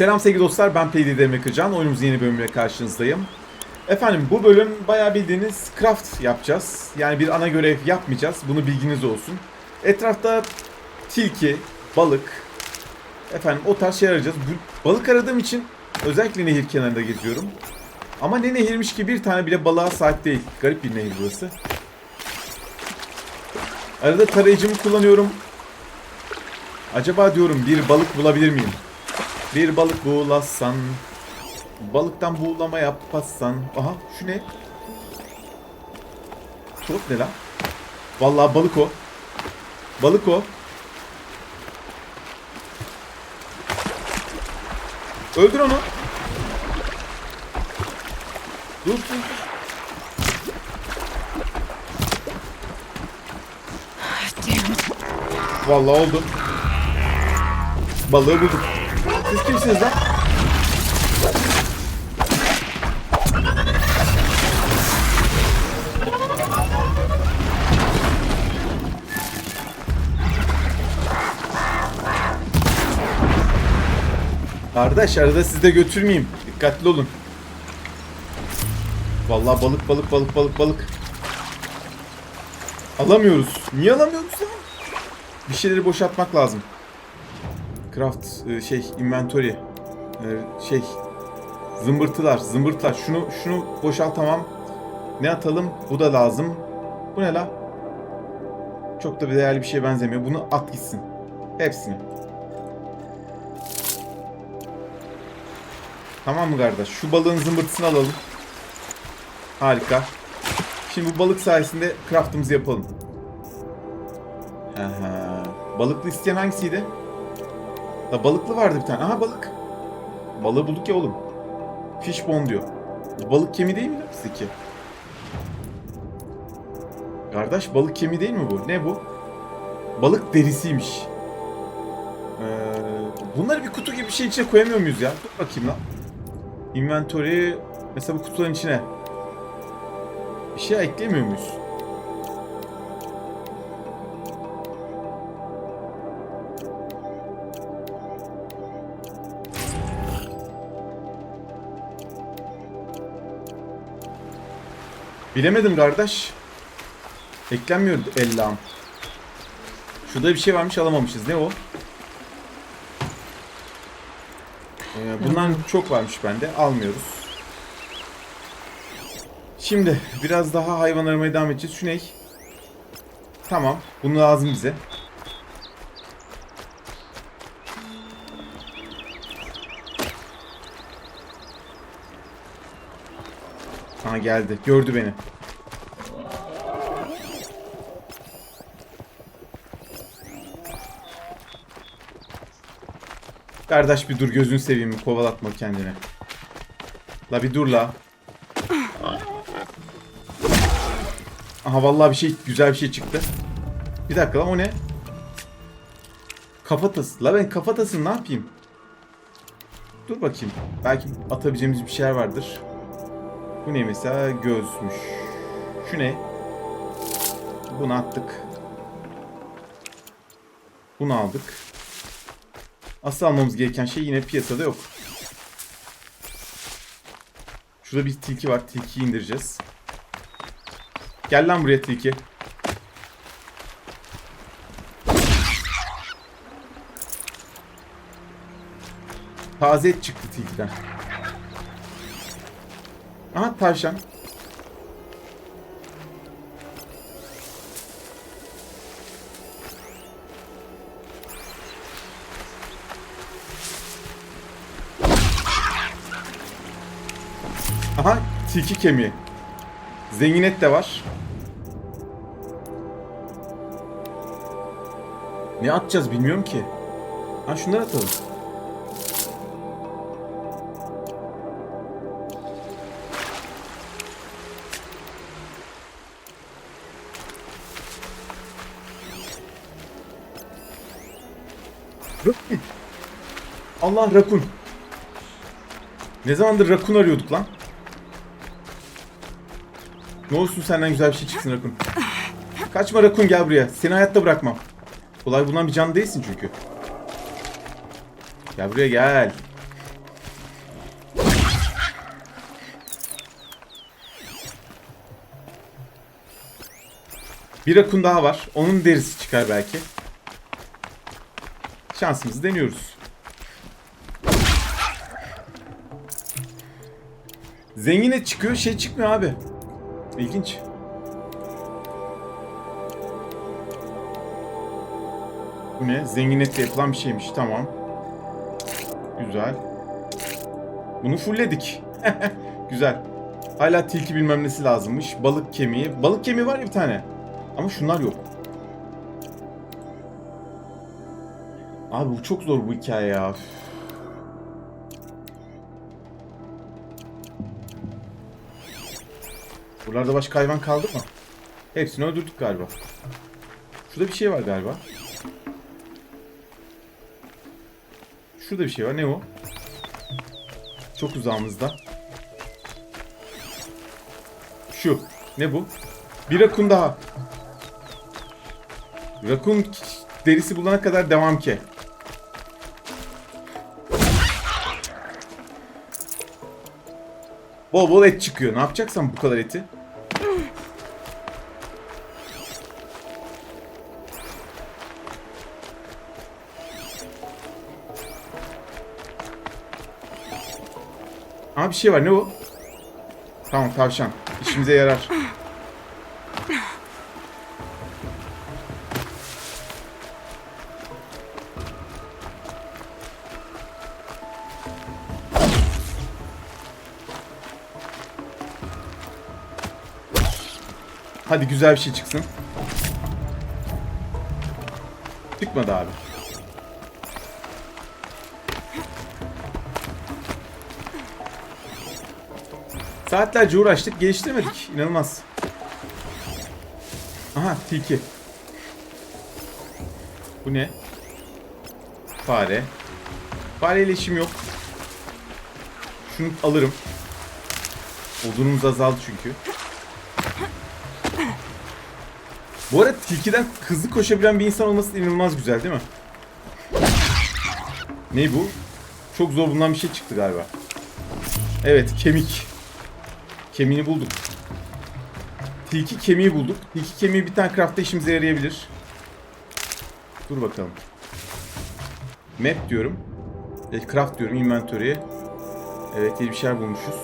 Selam sevgili dostlar ben Peydi Demirkırcan. Oyunumuzun yeni bölümüyle karşınızdayım. Efendim bu bölüm bayağı bildiğiniz craft yapacağız. Yani bir ana görev yapmayacağız. Bunu bilginiz olsun. Etrafta tilki, balık, efendim o tarz şeyler arayacağız. Bu, balık aradığım için özellikle nehir kenarında geziyorum. Ama ne nehirmiş ki bir tane bile balığa sahip değil. Garip bir nehir burası. Arada tarayıcımı kullanıyorum. Acaba diyorum bir balık bulabilir miyim? Bir balık buğulassan Balıktan buğulama yapmazsan Aha şu ne? Çok ne lan? Vallahi balık o. Balık o. Öldür onu. Dur dur. dur. Vallahi oldu. Balığı bulduk. Siz kimsiniz lan? Kardeş arada sizi de götürmeyeyim. Dikkatli olun. Vallahi balık balık balık balık balık. Alamıyoruz. Niye alamıyoruz lan? Bir şeyleri boşaltmak lazım. Craft e, şey inventory e, şey zımbırtılar zımbırtılar şunu şunu boşaltamam. Ne atalım? Bu da lazım. Bu ne la? Çok da bir değerli bir şeye benzemiyor. Bunu at gitsin. Hepsini. Tamam mı kardeş? Şu balığın zımbırtısını alalım. Harika. Şimdi bu balık sayesinde craftımızı yapalım. Aha. Balıklı isteyen hangisiydi? La balıklı vardı bir tane. Aha balık. Balığı bulduk ya oğlum. Fishbone diyor. Balık kemiği değil mi lan bizdeki? Kardeş balık kemiği değil mi bu? Ne bu? Balık derisiymiş. Ee, bunları bir kutu gibi bir şey içine koyamıyor muyuz ya? Dur bakayım lan. Inventory mesela bu kutuların içine bir şey eklemiyor muyuz? Bilemedim kardeş. Eklenmiyor ellam. Şurada bir şey varmış alamamışız. Ne o? Ee, bundan çok varmış bende. Almıyoruz. Şimdi biraz daha hayvan aramaya devam edeceğiz. Şu ne? Tamam. Bunu lazım bize. Geldi. Gördü beni. Kardeş bir dur gözünü seveyim kovalatma kendini. La bir dur la. Aha vallahi bir şey güzel bir şey çıktı. Bir dakika lan o ne? Kafatası. La ben kafatasını ne yapayım? Dur bakayım. Belki atabileceğimiz bir şeyler vardır. Bu ne mesela? Gözmüş. Şu ne? Bunu attık. Bunu aldık. Asıl almamız gereken şey yine piyasada yok. Şurada bir tilki var. Tilkiyi indireceğiz. Gel lan buraya tilki. Taze et çıktı tilkiden. Aha tavşan. Aha tilki kemiği. Zengin et de var. Ne atacağız bilmiyorum ki. Ha şunları atalım. Allah rakun. Ne zamandır rakun arıyorduk lan? Ne olsun senden güzel bir şey çıksın rakun. Kaçma rakun gel buraya. Seni hayatta bırakmam. Kolay bulan bir can değilsin çünkü. Gel buraya gel. Bir rakun daha var. Onun derisi çıkar belki. Şansımızı deniyoruz. Zengin et çıkıyor, şey çıkmıyor abi. İlginç. Bu ne? Zengin etle yapılan bir şeymiş. Tamam. Güzel. Bunu fullledik. Güzel. Hala tilki bilmem nesi lazımmış. Balık kemiği. Balık kemiği var ya bir tane. Ama şunlar yok. Abi bu çok zor bu hikaye ya. Buralarda başka hayvan kaldı mı? Hepsini öldürdük galiba. Şurada bir şey var galiba. Şurada bir şey var. Ne o? Çok uzağımızda. Şu. Ne bu? Bir rakun daha. Rakun derisi bulana kadar devam ki. Bol bol et çıkıyor. Ne yapacaksan bu kadar eti. Bir şey var. Ne o? Tamam tavşan. İşimize yarar. Hadi güzel bir şey çıksın. Çıkmadı abi. Saatlerce uğraştık, geliştiremedik. İnanılmaz. Aha, tilki. Bu ne? Fare. Fareyle işim yok. Şunu alırım. Odunumuz azaldı çünkü. Bu arada tilkiden hızlı koşabilen bir insan olması inanılmaz güzel değil mi? Ne bu? Çok zor bundan bir şey çıktı galiba. Evet kemik. Kemiğini bulduk. Tilki kemiği bulduk. Tilki kemiği bir tane craft'ta işimize yarayabilir. Dur bakalım. Map diyorum. E, craft diyorum inventory'e. Evet bir şeyler bulmuşuz.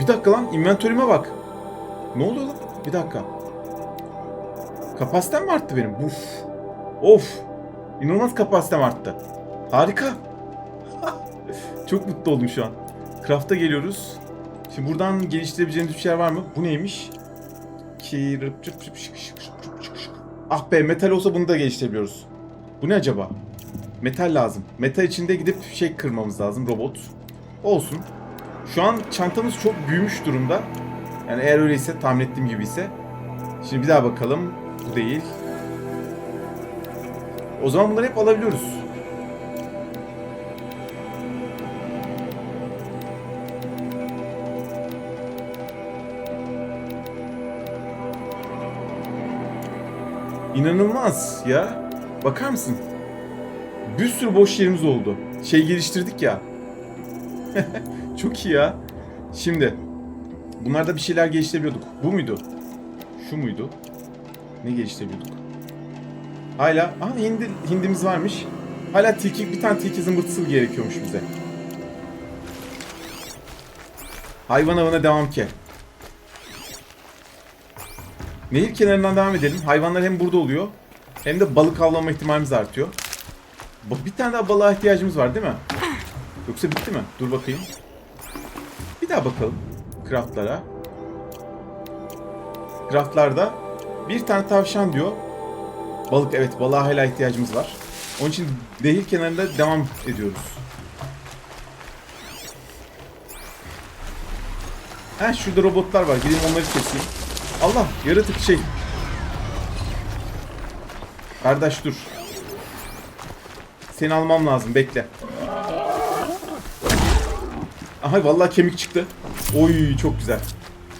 Bir dakika lan inventory'ime bak. Ne oluyor lan? Bir dakika. Kapasitem mi arttı benim? Uf. Of. İnanılmaz kapasitem arttı. Harika. Çok mutlu oldum şu an. Craft'a geliyoruz. Şimdi buradan geliştirebileceğimiz bir şeyler var mı? Bu neymiş? Ah be metal olsa bunu da geliştirebiliyoruz. Bu ne acaba? Metal lazım. Metal içinde gidip şey kırmamız lazım robot. Olsun. Şu an çantamız çok büyümüş durumda. Yani eğer öyleyse tahmin ettiğim gibi ise. Şimdi bir daha bakalım. Bu değil. O zaman bunları hep alabiliyoruz. İnanılmaz ya. Bakar mısın? Bir sürü boş yerimiz oldu. Şey geliştirdik ya. Çok iyi ya. Şimdi bunlarda bir şeyler geliştirebiliyorduk. Bu muydu? Şu muydu? Ne geliştirebiliyorduk? Hala aha hindi, hindimiz varmış. Hala tilki bir tane tilki zımbırtısı gerekiyormuş bize. Hayvan avına devam ki. Nehir kenarından devam edelim. Hayvanlar hem burada oluyor hem de balık avlama ihtimalimiz artıyor. Bir tane daha balığa ihtiyacımız var değil mi? Yoksa bitti mi? Dur bakayım. Bir daha bakalım. Craftlara. Craftlarda bir tane tavşan diyor. Balık evet balığa hala ihtiyacımız var. Onun için nehir kenarında devam ediyoruz. Ha şurada robotlar var. Gideyim onları keseyim. Allah yaratık şey. Kardeş dur. Seni almam lazım bekle. Aha vallahi kemik çıktı. Oy çok güzel.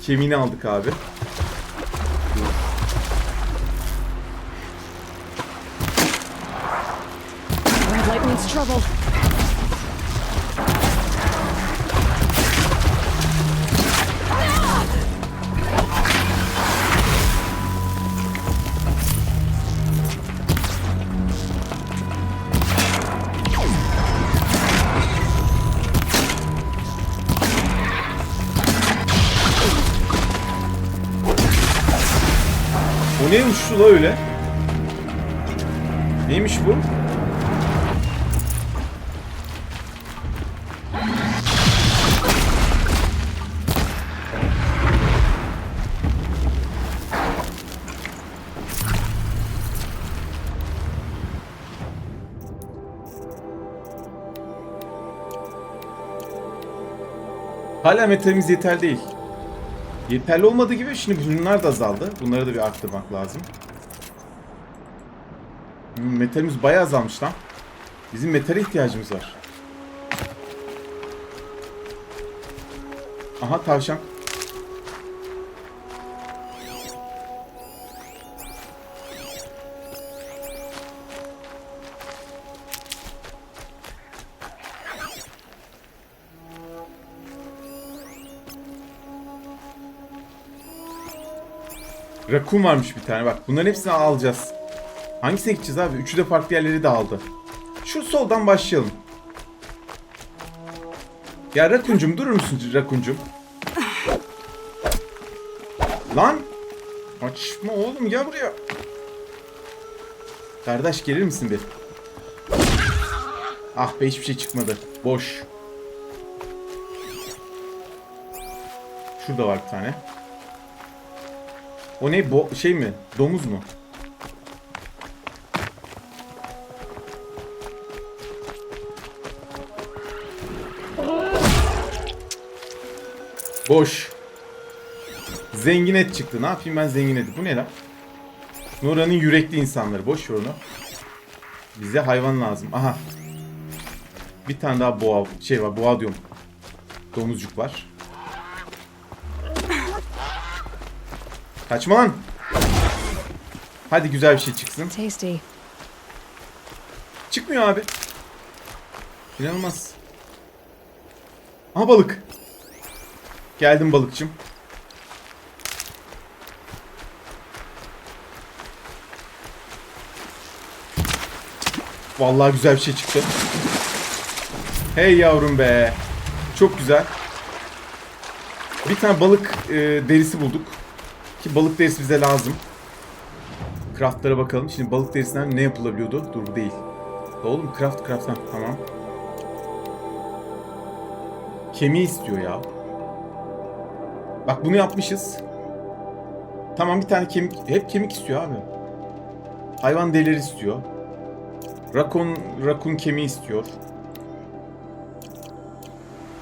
Kemiğini aldık abi. Red light means trouble. La öyle? Neymiş bu? Hala metalimiz yeterli değil. Yeterli olmadığı gibi şimdi bunlar da azaldı. Bunları da bir arttırmak lazım. Metalimiz bayağı azalmış lan. Bizim metale ihtiyacımız var. Aha tavşan. Rakun varmış bir tane bak. Bunların hepsini alacağız. Hangisine gideceğiz abi? Üçü de farklı yerleri de aldı. Şu soldan başlayalım. Ya Rakuncum durur musun Rakuncum? Lan! Açma oğlum gel buraya. Kardeş gelir misin bir? Ah be hiçbir şey çıkmadı. Boş. Şurada var bir tane. O ne? Bo şey mi? Domuz mu? Boş. Zengin et çıktı. Ne yapayım ben zengin eti? Bu ne lan? Nura'nın yürekli insanları. Boş ver onu. Bize hayvan lazım. Aha. Bir tane daha boğa şey var. Boğa diyorum. Domuzcuk var. Kaçma lan. Hadi güzel bir şey çıksın. Tasty. Çıkmıyor abi. İnanılmaz. Aha balık. Geldim balıkçım. Vallahi güzel bir şey çıktı. Hey yavrum be. Çok güzel. Bir tane balık e, derisi bulduk. Ki balık derisi bize lazım. Craftlara bakalım. Şimdi balık derisinden ne yapılabiliyordu? Dur bu değil. Oğlum craft craft ha, tamam. Kemiği istiyor ya. Bak bunu yapmışız. Tamam bir tane kemik. Hep kemik istiyor abi. Hayvan derileri istiyor. Rakun, rakun kemiği istiyor.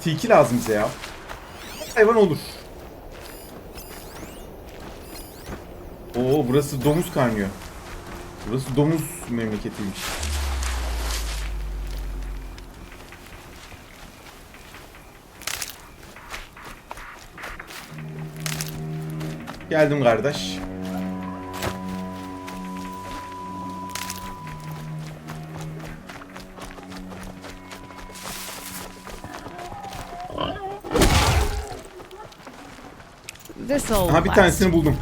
Tilki lazım bize ya. Hayvan olur. Oo burası domuz kaynıyor. Burası domuz memleketiymiş. Geldim kardeş. Aha bir tanesini buldum.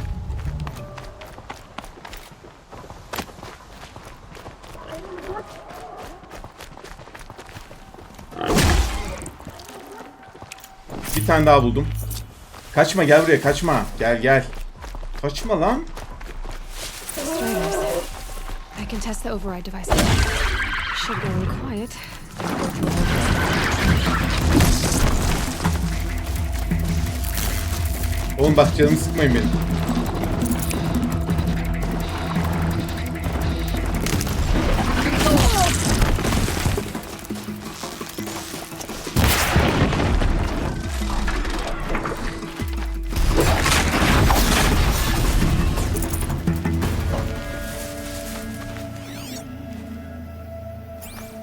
Bir tane daha buldum. Kaçma gel buraya kaçma. Gel gel. Kaçma lan. I can test the override device. Should go in quiet. Oğlum bak canımı sıkmayın benim.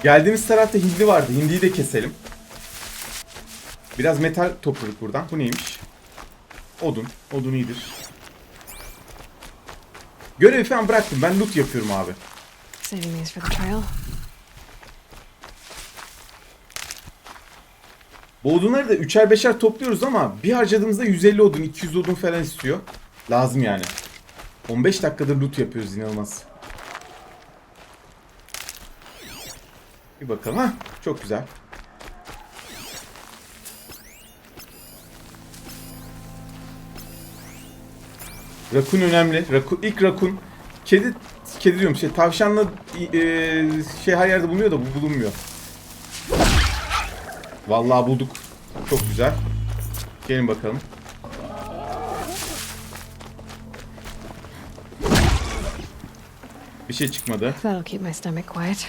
Geldiğimiz tarafta hindi vardı. Hindiyi de keselim. Biraz metal topladık buradan. Bu neymiş? Odun. Odun iyidir. Görevi falan bıraktım. Ben loot yapıyorum abi. Bu odunları da üçer beşer topluyoruz ama bir harcadığımızda 150 odun, 200 odun falan istiyor. Lazım yani. 15 dakikadır loot yapıyoruz inanılmaz. Bir bakalım ha. Çok güzel. Rakun önemli. Rakun, ilk rakun. Kedi, kedi diyorum şey tavşanla e, şey her yerde bulunuyor da bu bulunmuyor. Vallahi bulduk. Çok güzel. Gelin bakalım. Bir şey çıkmadı. That'll keep my stomach quiet.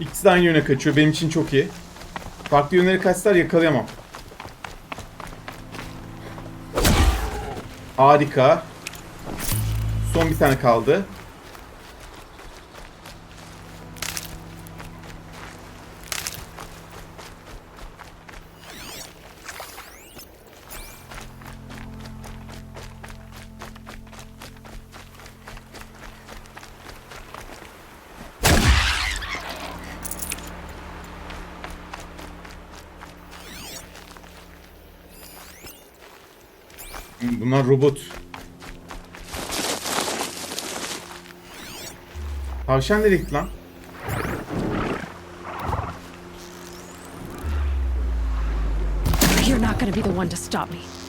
İkisi de aynı yöne kaçıyor. Benim için çok iyi. Farklı yönlere kaçsalar yakalayamam. Harika. Son bir tane kaldı. Bunlar robot. Tavşan nereye gitti lan? You're not gonna be the one to stop me.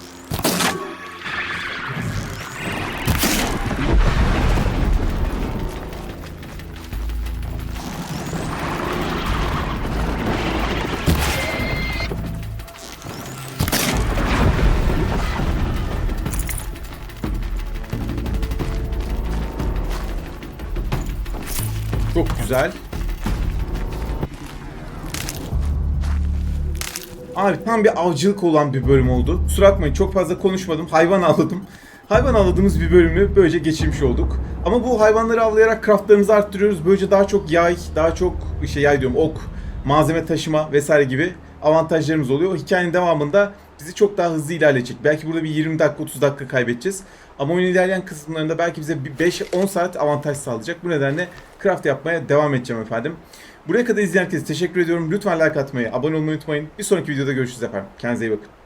Güzel. Abi tam bir avcılık olan bir bölüm oldu. Kusura bakmayın çok fazla konuşmadım. Hayvan avladım. Hayvan avladığımız bir bölümü böylece geçirmiş olduk. Ama bu hayvanları avlayarak craftlarımızı arttırıyoruz. Böylece daha çok yay, daha çok şey yay diyorum ok, malzeme taşıma vesaire gibi avantajlarımız oluyor. O hikayenin devamında bizi çok daha hızlı ilerleyecek. Belki burada bir 20 dakika 30 dakika kaybedeceğiz. Ama oyun ilerleyen kısımlarında belki bize bir 5-10 saat avantaj sağlayacak. Bu nedenle craft yapmaya devam edeceğim efendim. Buraya kadar izleyen herkese teşekkür ediyorum. Lütfen like atmayı, abone olmayı unutmayın. Bir sonraki videoda görüşürüz efendim. Kendinize iyi bakın.